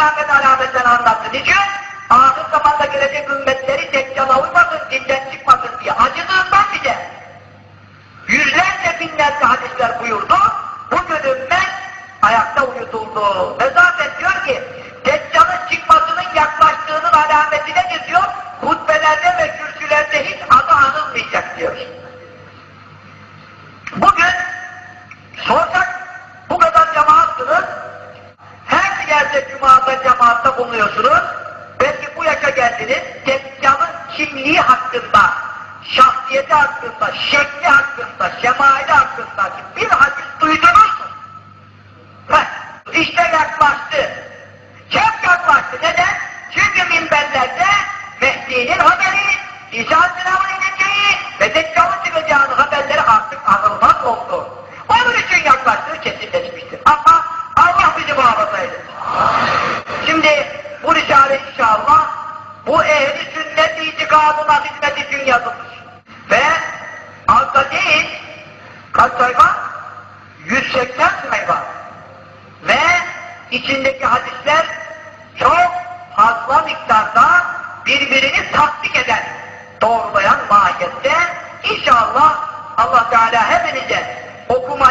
kıyamet alametlerini anlattı. Niçin? Ahir zamanda gelecek ümmetleri deccala uymasın, dinden çıkmasın diye acıdığından bize yüzlerce binlerce hadisler buyurdu. Bugün ümmet ayakta uyutuldu. Mezafet diyor ki deccalın çıkmasının yaklaştığının alameti nedir diyor? Hutbelerde ve kürsülerde hiç adı anılmayacak diyor. Bugün sorsak bu kadar cemaatsınız her yerde cuma cemaatta bulunuyorsunuz, belki bu yaşa geldiniz, Deccal'ın kimliği hakkında, şahsiyeti hakkında, şekli hakkında, şemali hakkında bir hadis duydunuz mu? Heh, işte yaklaştı. Çok yaklaştı. Neden? Çünkü minberlerde Mehdi'nin haberi, İsa Aleyhisselam'ın Şimdi bu risale inşallah bu ehli sünnet itikadına hizmet için yazılmış. Ve altta değil, kaç sayfa? 180 sayfa. Ve içindeki hadisler çok fazla miktarda birbirini tasdik eden, doğrulayan mahiyette inşallah Allah Teala hepinize okumayı,